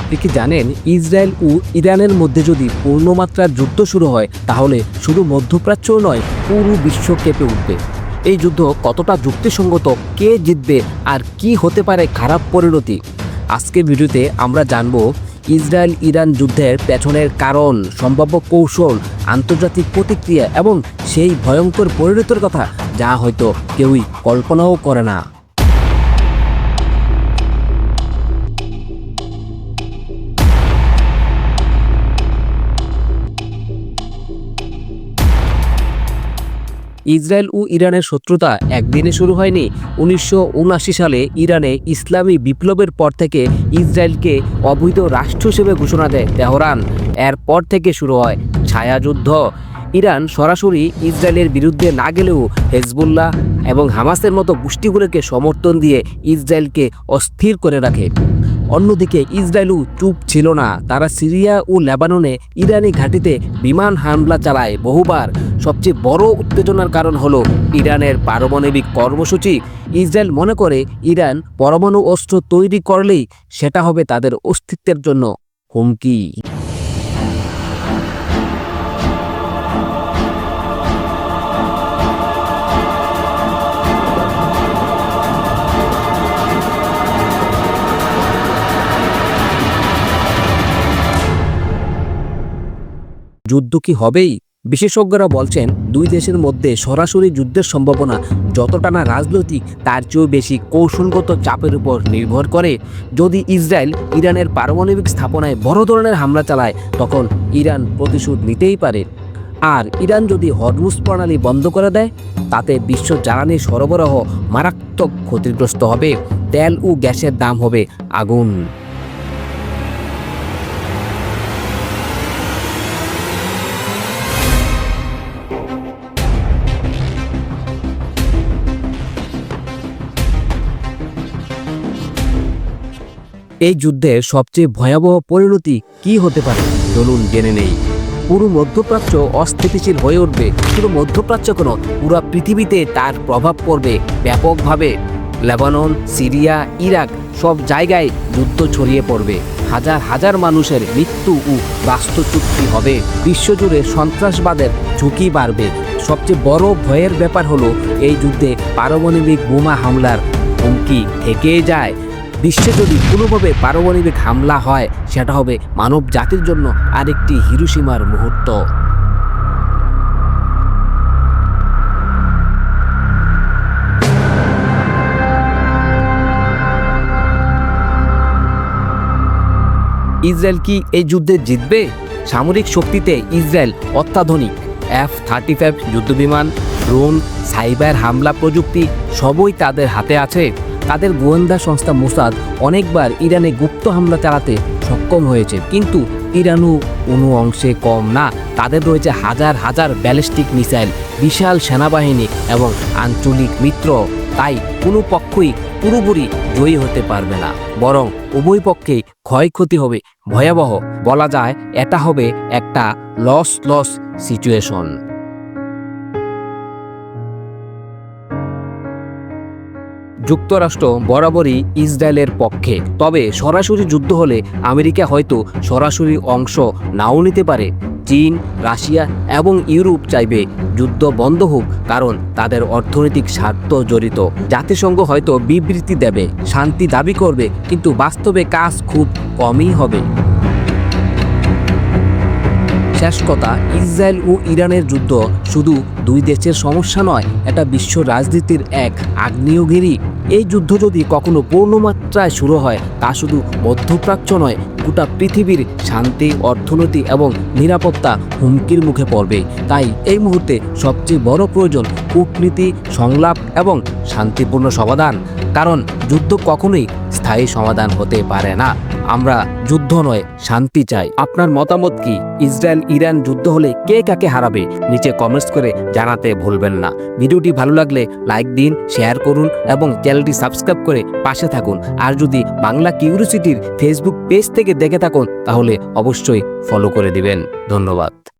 আপনি কি জানেন ইসরায়েল ও ইরানের মধ্যে যদি পূর্ণমাত্রার যুদ্ধ শুরু হয়, তাহলে শুধু মধ্যপ্রাচ্য নয়, পুরো বিশ্ব কেঁপে উঠবে। এই যুদ্ধ কতটা যুক্তিসঙ্গত, কে জিতবে আর কি হতে পারে খারাপ পরিণতি? আজকের ভিডিওতে আমরা জানব ইসরায়েল ইরান যুদ্ধের পেছনের কারণ, সম্ভাব্য কৌশল, আন্তর্জাতিক প্রতিক্রিয়া এবং সেই ভয়ঙ্কর পরিণতির কথা যা হয়তো কেউই কল্পনাও করে না। ইসরায়েল ও ইরানের শত্রুতা একদিনে শুরু হয়নি। উনিশশো উনআশি সালে ইরানে ইসলামী বিপ্লবের পর থেকে ইসরায়েলকে অবৈধ রাষ্ট্র হিসেবে ঘোষণা দেয় তেহরান। এরপর থেকে শুরু হয় ছায়াযুদ্ধ। ইরান সরাসরি ইসরায়েলের বিরুদ্ধে না গেলেও হেজবুল্লাহ এবং হামাসের মতো গোষ্ঠীগুলোকে সমর্থন দিয়ে ইসরায়েলকে অস্থির করে রাখে। অন্যদিকে ইসরায়েলও চুপ ছিল না। তারা সিরিয়া ও লেবাননে ইরানি ঘাঁটিতে বিমান হামলা চালায় বহুবার। সবচেয়ে বড় উত্তেজনার কারণ হলো ইরানের পারমাণবিক কর্মসূচি। ইসরায়েল মনে করে ইরান পরমাণু অস্ত্র তৈরি করলেই সেটা হবে তাদের অস্তিত্বের জন্য হুমকি। যুদ্ধ কি হবেই? বিশেষজ্ঞরা বলছেন, দুই দেশের মধ্যে সরাসরি যুদ্ধের সম্ভাবনা যতটা না রাজনৈতিক, তার চেয়েও বেশি কৌশলগত চাপের উপর নির্ভর করে। যদি ইসরায়েল ইরানের পারমাণবিক স্থাপনায় বড় ধরনের হামলা চালায়, তখন ইরান প্রতিশোধ নিতেই পারে। আর ইরান যদি হরমুজ প্রণালী বন্ধ করে দেয়, তাতে বিশ্ব জ্বালানি সরবরাহ মারাত্মক ক্ষতিগ্রস্ত হবে। তেল ও গ্যাসের দাম হবে আগুন। এই যুদ্ধের সবচেয়ে ভয়াবহ পরিণতি কি হতে পারে? চলুন জেনে নেই। পুরো মধ্যপ্রাচ্য অস্থিতিশীল হয়ে উঠবে। শুধু মধ্যপ্রাচ্য কেন পুরো পৃথিবীতে তার প্রভাব পড়বে ব্যাপকভাবে। লেবানন সিরিয়া ইরাক সব জায়গায় যুদ্ধ ছড়িয়ে পড়বে। হাজার হাজার মানুষের মৃত্যু ও বাস্তুচ্যুতি হবে। বিশ্বজুড়ে সন্ত্রাসবাদের ঝুঁকি বাড়বে। সবচেয়ে বড় ভয়ের ব্যাপার হলো এই যুদ্ধে পারমাণবিক বোমা হামলার হুমকি থেকেই যায়। বিশ্বে যদি কোনোভাবে পারমাণবিক হামলা হয়, সেটা হবে মানব জাতির জন্য আরেকটি হিরুসীমার মুহূর্ত। ইসরায়েল কি এই যুদ্ধে জিতবে? সামরিক শক্তিতে ইসরায়েল অত্যাধুনিক। এফ থার্টি ফাইভ যুদ্ধবিমান, ড্রোন, সাইবার হামলা প্রযুক্তি সবই তাদের হাতে আছে। তাদের গোয়েন্দা সংস্থা মোসাদ অনেকবার ইরানে গুপ্ত হামলা চালাতে সক্ষম হয়েছে। কিন্তু ইরানও কোনো অংশে কম না। তাদের রয়েছে হাজার হাজার ব্যালিস্টিক মিসাইল, বিশাল সেনাবাহিনী এবং আঞ্চলিক মিত্র। তাই কোনো পক্ষই পুরোপুরি জয়ী হতে পারবে না। বরং উভয় পক্ষেই ক্ষয়ক্ষতি হবে। ভয়াবহ, বলা যায়, এটা হবে একটা লস লস সিচুয়েশন যুক্তরাষ্ট্র বরাবরই ইসরায়েলের পক্ষে। তবে সরাসরি যুদ্ধ হলে আমেরিকা হয়তো সরাসরি অংশ নাও নিতে পারে। চীন, রাশিয়া এবং ইউরোপ চাইবে যুদ্ধ বন্ধ হোক, কারণ তাদের অর্থনৈতিক স্বার্থ জড়িত। জাতিসংঘ হয়তো বিবৃতি দেবে, শান্তি দাবি করবে, কিন্তু বাস্তবে কাজ খুব কমই হবে। শেষ কথা, ইসরায়েল ও ইরানের যুদ্ধ শুধু দুই দেশের সমস্যা নয়, এটা বিশ্ব রাজনীতির এক আগ্নেয়গিরি। এই যুদ্ধ যদি কখনো পূর্ণমাত্রায় শুরু হয়, তা শুধু মধ্যপ্রাচ্য নয়, গোটা পৃথিবীর শান্তি, অর্থনীতি এবং নিরাপত্তা হুমকির মুখে পড়বে। তাই এই মুহূর্তে সবচেয়ে বড় প্রয়োজন কূটনীতি, সংলাপ এবং শান্তিপূর্ণ সমাধান। কারণ যুদ্ধ কখনোই স্থায়ী সমাধান হতে পারে না। আমরা যুদ্ধ নয়, শান্তি চাই। আপনার মতামত কি? ইসরায়েল, ইরান যুদ্ধ হলে কে কাকে হারাবে? নিচে কমেন্টস করে জানাতে ভুলবেন না। ভিডিওটি ভালো লাগলে লাইক দিন শেয়ার করুন এবং চ্যানেলটি সাবস্ক্রাইব করে পাশে থাকুন। আর যদি বাংলা কিউরিসিটির ফেসবুক পেজ থেকে দেখে থাকুন, তাহলে অবশ্যই ফলো করে দিবেন। ধন্যবাদ।